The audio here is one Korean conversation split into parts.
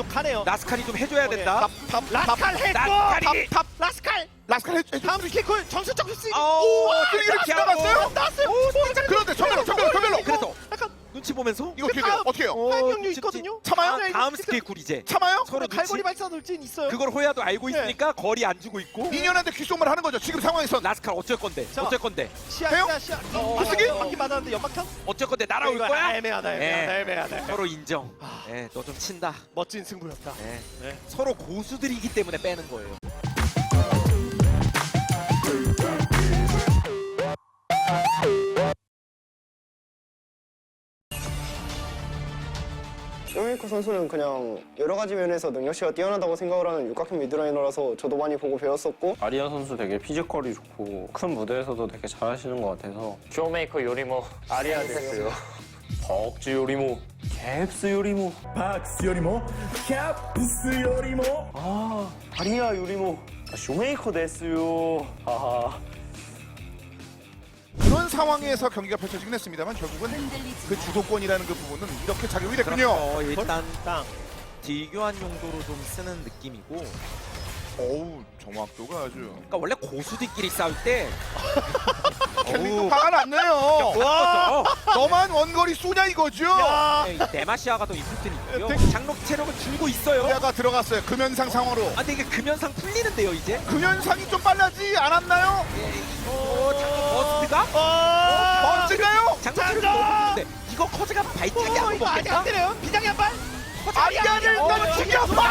지독하네요. 라스칼이 좀 해줘야 된다. 탑, 라스칼 했고 라스칼이 탑, 라스칼 라스칼 해줘. 다음 스킬콜 정수적 스 오, 이렇게 이렇게 나갔어요? 하고. 나왔어요. 그런데 정면로, 정면로, 정면로. 그래서 약간 눈치 보면서 이거 어떻게 해요? 다음. 어떻게 해요? 오, 타임용류 찝찝. 있거든요. 참아요? 아, 다음 스킬 쿨 이제 참아요? 서로 갈고리 눈치. 발사 돌진 있어요. 그걸 호야도 알고 네. 있으니까 거리 안 주고 있고. 미니언한테 귓속말 하는 거죠. 지금 상황에선. 라스칼 어쩔 건데? 자. 어쩔 건데? 시야 해요? 시야 시야. 어, 구슬기? 맞긴 맞았는데 연막탄? 어쩔 건데 날아올 이거 거야? 애매하다 애매하다 애매하다. 서로 인정. 아. 예, 너 좀 친다. 멋진 승부였다. 예. 네. 서로 고수들이기 때문에 빼는 거예요. 쇼메이커 선수는 그냥 여러 가지 면에서 능력치가 뛰어나다고 생각을 하는 육각형 미드라이너라서 저도 많이 보고 배웠었고 아리아 선수 되게 피지컬이 좋고 큰 무대에서도 되게 잘하시는 것 같아서 쇼메이커 요리모 아리아 됐어요. 벅지 요리모 캡스 요리모 박스 요리모 캡스 요리모 아 아리아 요리모 아, 쇼메이커 됐어요. 아하. 상황에서 경기가 펼쳐지긴 했습니다만 결국은 그 주도권이라는 그 부분은 이렇게 작용이 됐군요. 어, 일단 땅. 딜교환 용도로 좀 쓰는 느낌이고. 어우, 정확도가 아주. 그러니까 원래 고수들끼리 싸울 때 캔딩도 어우. 화가 났네요. 와! 너만 원거리 쏘냐 이거죠? 야. 데마시아가 더 있고요. 네. 장록 체력은 줄고 있어요. 야가 들어갔어요. 금연상 상황으로. 아 근데 이게 금연상 풀리는데요 이제. 금연상이 좀 빨라지 않았나요? 예, 이거 장록 버스트가 어. 언제가요? 장록 체력이 너무 좋은데 이거 커즈가 발차기 어, 한번 이거 아직 먹겠다. 안. 비장의 한 발. 아리아를 일단 어, 죽여봐!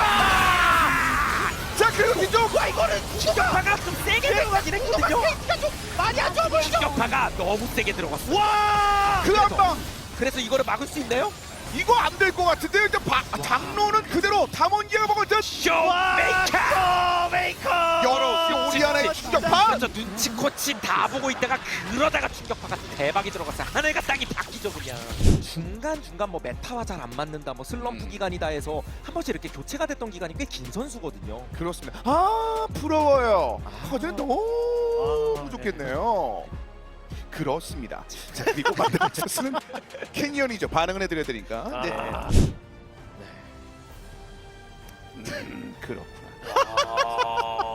자, 그리고 뒤쪽! 와 이거는 충격파가 좀 세게 들어가긴 했거든요. 좀 충격파가 너무 세게 들어갔어. 와. 그 한 방! 그래서 이거를 막을 수 있나요? 이거 안 될 것 같은데 일단 바, 장로는 그대로 담원기가 먹을 듯 쇼메이커! 메이커. 여러 오리안의 충격파 그렇죠 눈치 코치 다 보고 있다가 그러다가 충격파가 대박이 들어갔어요 하늘과 땅이 바뀌죠 그냥 중간중간 뭐 메타와 잘 안 맞는다 뭐 슬럼프 음. 기간이다 해서 한 번씩 이렇게 교체가 됐던 기간이 꽤 긴 선수거든요 그렇습니다 아 부러워요 아. 커즈는 너무 아, 좋겠네요 그렇습니다 자 그리고 선수는 캐니언이죠 반응을 해드려야 되니까 네. 아. 음, 그렇구나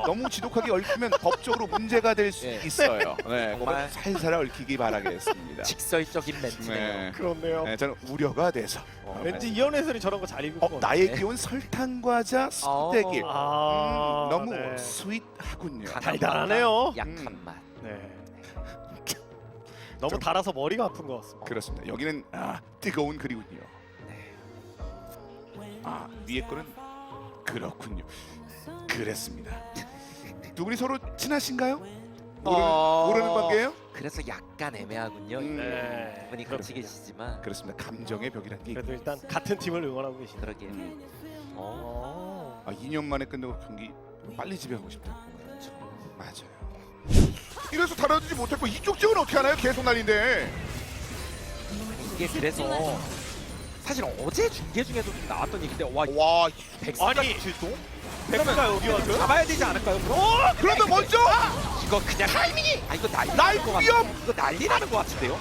너무 지독하게 얽히면 법적으로 문제가 될수 네. 있어요 네, 정말. 살살 얽히기 바라겠습니다 직설적인 멘트네요 네. 그렇네요. 네, 저는 우려가 돼서 어, 왠지 이현 해설이 저런 거 잘 읽을 어, 것 나의 같은데. 기운 설탕 과자 쑥대길 아, 음, 너무 네. 스윗하군요. 강한 달달하네요. 맛, 약한 음. 맛 네. 너무 좀- 달아서 머리가 아픈 것 같습니다. 그렇습니다. 여기는 아, 뜨거운 그리군요. 네. 아 위에 거는 그렇군요. 그랬습니다. 두 분이 서로 친하신가요? 모르는, 어. 모르는 관계예요? 그래서 약간 애매하군요 음. 네. 두 분이 같이 그렇습니다. 계시지만 그렇습니다. 감정의 벽이란 게 그래도. 일단 같은 팀을 응원하고 계시네요. 그러게 어. 아 2년 만에 끝내고 경기 빨리 집에 가고 싶다. 그렇죠. 맞아요. 이래서 달아주지 못했고 이쪽 지역은 어떻게 하나요? 계속 난리인데. 이게 그래서 사실 어제 중계 중에도 좀 나왔던 얘기인데 와 와 백스까지 출동? 백스가 여기 와줘요? 잡아야 되지 않을까요? 그럼? 그런데 먼저 이거 그냥 타이밍이 아 이거 난리 것! 같은데 이거 난리 나는 것 같은데요?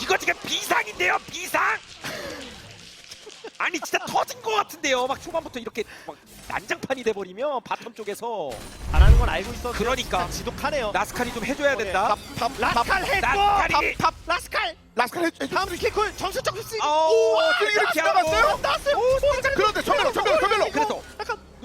이거 지금 비상인데요 비상? 아니 진짜 터진 것 같은데요 막 초반부터 이렇게 막 난장판이 돼버리면 바텀 쪽에서 잘하는 건 알고 있어. 그러니까. 지독하네요. 라스칼이 좀 해줘야 된다 탑탑 라스칼 했고 라스칼이 탑 라스칼 라스칼 해줘. 다음 스킬콜 정수적 스오 이렇게 하고. 나갔어요? 나왔어요. 그런데 정면로 정면로 정면로. 그래서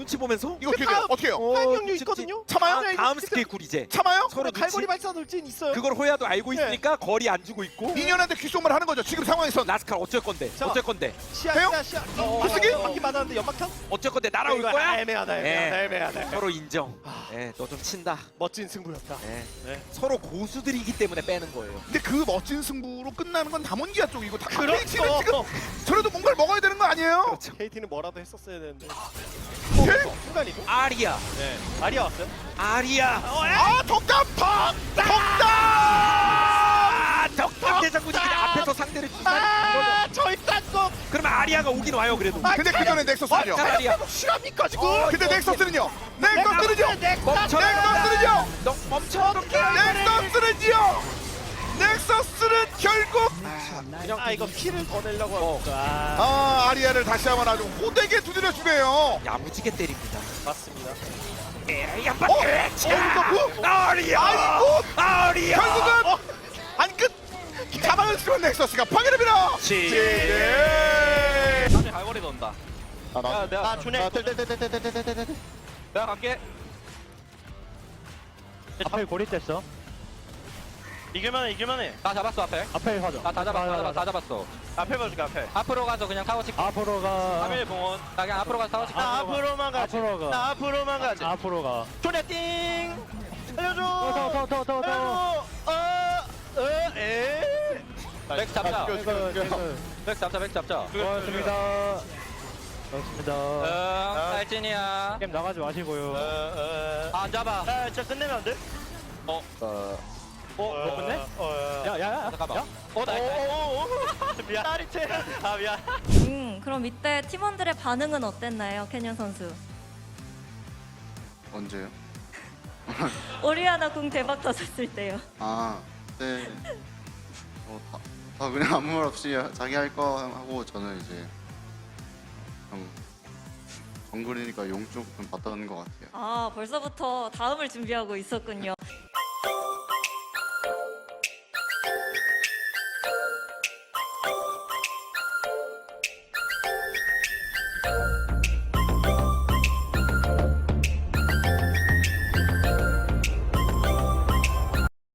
눈치 보면서 이거 어떻게 돼요? 어떻게 해요? 타임용류 찝찝. 있거든요. 참아요? 아, 다음 스킬 쿨 이제 참아요? 서로 갈고리 눈치 발사 돌진 있어요. 그걸 호야도 알고 네. 있으니까 거리 안 주고 있고 미니언한테 귓속말 하는 거죠. 지금 상황에선. 라스칼 어쩔 건데 자. 어쩔 건데 시야 해요? 시야 시야. 어, 구슬기? 맞긴 맞았는데 연막탄? 어쩔 건데 날아올 이거 거야? 애매하다 애매하다 애매하다. 서로 인정 아. 예, 너 좀 친다 멋진 승부였다. 예. 네. 서로 고수들이기 때문에 빼는 거예요 근데 그 멋진 승부로 끝나는 건 담원기아 쪽이고 다 그렇죠. KT는 지금 저래도 뭔가를 먹어야 되는 거 아니에요? 그렇죠. KT는 뭐라도 했었어야 되는데. 네? 순간이동? 아리아 네. 아리아 왔어요? 아리아 아 덕담! 덕담! 아 덕담 대장군이 그냥 앞에서 상대를 주다니 아, 저 입단속. 그러면 아리아가 오긴 와요 그래도 근데 그 전에 넥서스는요. 자, 아리아 실합니까 지금? 근데 넥서스는요. 넥서스는요. 멈춰 넥서스는요. 너 멈춰 넥서스는요. 넥서스는 결국 그냥 아 이거 키를 꺼내려고 어. 아아 아리아를 다시 한번 아주 호되게 두드려 주네요. 야무지게 때립니다. 맞습니다 에이 한번 어? 어, 아리야. 아이고 아리야. 결국은 안끝 가방을 쓰면 넥서스가 파괴됩니다. 지. 네. 다음에 갈고리 넣는다 아, 나, 야 내가 아 준해 내가 갈게. 앞에 고립됐어. 이길만해 이길만해 다 잡았어 앞에. 앞에 가자. 다, 다 잡았어. 다, 잡았어. 다 잡았어. 앞에 봐줄게 앞에 앞으로 가서 그냥 타워 찍. 앞으로 가. 3일 봉원 나 그냥 앞으로 가서 타워 찍. 나 앞으로만 가지 앞으로 가. 나 앞으로만 가지 앞으로 가. 조네 띵 살려줘 더, 더, 더, 더, 더. 살려줘 어어에 맥 잡자. 죽여, 죽여, 죽여. 맥 잡자. 맥 잡자. 고맙습니다. 고맙습니다. 응. 살찐이야. 게임 나가지 마시고요. 아, 안 잡아. 아 진짜 끝내면 안 돼? 어. 어? 못 끝내? 야, 야, 야. 잠깐만. 야? 어, 나. 미안 짜릿해 아 미안 음, 그럼 이때 팀원들의 반응은 어땠나요, 캐년 선수? 언제요? 오리아나 궁 대박 터졌을 때요. 아, 네. 어, 다, 다 그냥 아무 말 없이 자기 할 거 하고 저는 이제 그냥 정글이니까 용 조금 받다는 것 같아요. 아, 벌써부터 다음을 준비하고 있었군요.